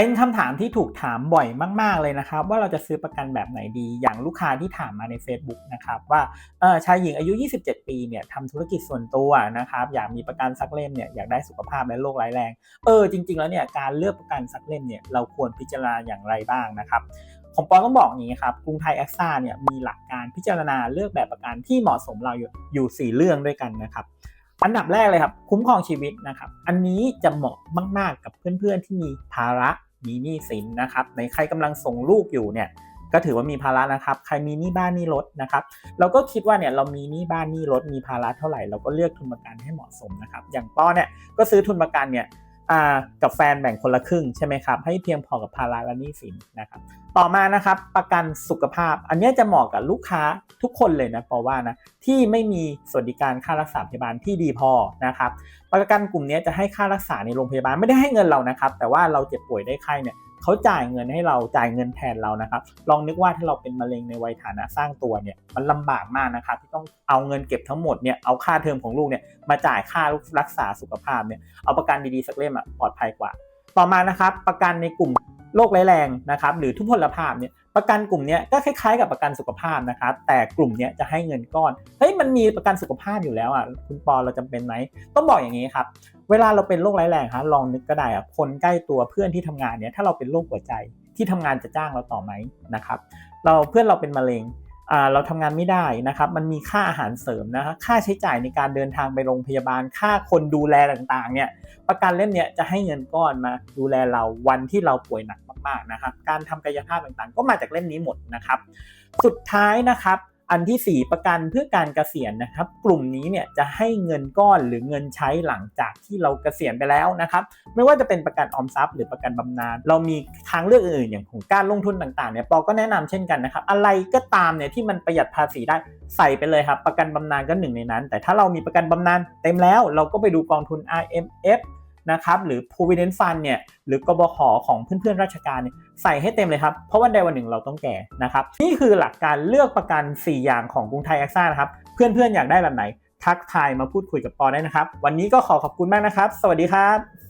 เป็นคำถามที่ถูกถามบ่อยมาก ๆ เลยนะครับ ว่าเราจะซื้อประกันแบบไหนดี อย่างลูกค้าที่ถามมาใน Facebook นะครับว่าเออชายหญิงอายุ 27 ปีเนี่ยทำธุรกิจส่วนตัวนะครับอยากมีประกันสักเล่มเนี่ยอยากได้สุขภาพและโรคร้ายแรงเออจริง ๆ แล้วเนี่ยการเลือกประกันสักเล่มเนี่ยเราควรพิจารณาอย่างไรบ้างนะครับผมปอต้องบอกอย่างนี้ครับกรุงไทยแอคซ่าเนี่ยมีหลักการพิจารณาเลือกแบบประกันที่เหมาะสมเราอยู่อยู่4เรื่องด้วยกันนะครับอันดับแรกเลยครับคุ้มครองชีวิตนะครับอันนี้จะเหมาะมาก ๆ กับเพื่อนๆที่มีภาระ มีหนี้สินนะครับในใครกำลังส่งลูกอยู่เนี่ยก็ถือว่ามีภาระนะครับ ใครมีหนี้บ้านหนี้รถนะครับ เราก็คิดว่าเนี่ยเรามีหนี้บ้านหนี้รถมีภาระเท่าไหร่ เราก็เลือกทุนประกันให้เหมาะสมนะครับ อย่างป้อเนี่ยก็ซื้อทุนประกันเนี่ย อ่ากับแฟนแบ่งคนละครึ่งใช่ไหมครับให้เพียงพอกับภาระและหนี้สินนะครับต่อมานะครับประกันสุขภาพ อันนี้จะเหมาะกับลูกค้าทุกคนเลยนะเพราะว่านะที่ไม่มีสวัสดิการค่ารักษาพยาบาลที่ดีพอนะครับประกันกลุ่มนี้จะให้ค่ารักษาในโรงพยาบาลไม่ได้ให้เงินเรานะครับ แต่ว่าเราเจ็บป่วยได้ไข้เนี่ย เขาจ่ายเงินให้เราจ่ายเงินแทนเรานะครับ ลองนึกว่าถ้าเราเป็นมะเร็งในวัยฐานะสร้างตัวเนี่ยมันลำบากมากนะครับที่ต้องเอาเงินเก็บทั้งหมดเนี่ยเอาค่าเทอมของลูกเนี่ยมาจ่ายค่ารักษาสุขภาพเนี่ยเอาประกันดีๆสักเล่มอะปลอดภัยกว่า ต่อมานะครับประกันในกลุ่ม โรคร้ายแรงนะครับหรือทุพพลภาพเนี่ยประกันกลุ่มนี้ก็คล้ายๆ กับประกันสุขภาพนะครับแต่กลุ่มนี้จะให้เงินก้อนเฮ้ยมันมีประกันสุขภาพอยู่แล้วอะคุณปอเราจำเป็นไหมต้องบอกอย่างนี้ครับเวลาเราเป็นโรคร้ายแรงครับลองนึกก็ได้อะคนใกล้ตัวเพื่อนที่ทำงานเนี่ยถ้าเราเป็นโรคหัวใจที่ทำงานจะจ้างเราต่อไหมนะครับเราเพื่อนเราเป็นมะเร็ง เราทำงานไม่ได้นะครับ มันมีค่าอาหารเสริมนะครับค่าใช้จ่ายในการเดินทางไปโรงพยาบาล ค่าคนดูแลต่างๆ เนี่ยประกันเล่มเนี้ยจะให้เงินก้อนมาดูแลเราวันที่เราป่วยหนักมากๆนะครับ การทำกายภาพต่างๆ ก็มาจากเล่มนี้หมดนะครับ สุดท้ายนะครับ อันที่ 4 ประกันเพื่อการเกษียณนะครับ กลุ่มนี้เนี่ยจะให้เงินก้อนหรือเงินใช้หลังจากที่เราเกษียณไปแล้วนะครับ ไม่ว่าจะเป็นประกันออมทรัพย์ หรือประกันบำนาญเรามีทางเลือกอื่นๆ อย่างของการลงทุนต่างๆเนี่ยปอก็แนะนำเช่นกันนะครับ อะไรก็ตามเนี่ยที่มันประหยัดภาษีได้ใส่ไปเลยครับ ประกันบำนาญก็หนึ่งในนั้น แต่ถ้าเรามีประกันบำนาญเต็มแล้วเราก็ไปดูกองทุน IMF นะครับหรือ provident fund เนี่ยหรือกบขของเพื่อนๆราชการใส่ให้เต็มเลยครับ เพราะวันใดวันหนึ่งเราต้องแก่นะครับ นี่คือหลักการเลือกประกัน 4 อย่างของกรุงไทยแอคซ่านะครับเพื่อนๆอยากได้แบบไหนทักทายมาพูดคุยกับปอได้นะครับ วันนี้ก็ขอขอบคุณมากนะครับ สวัสดีครับ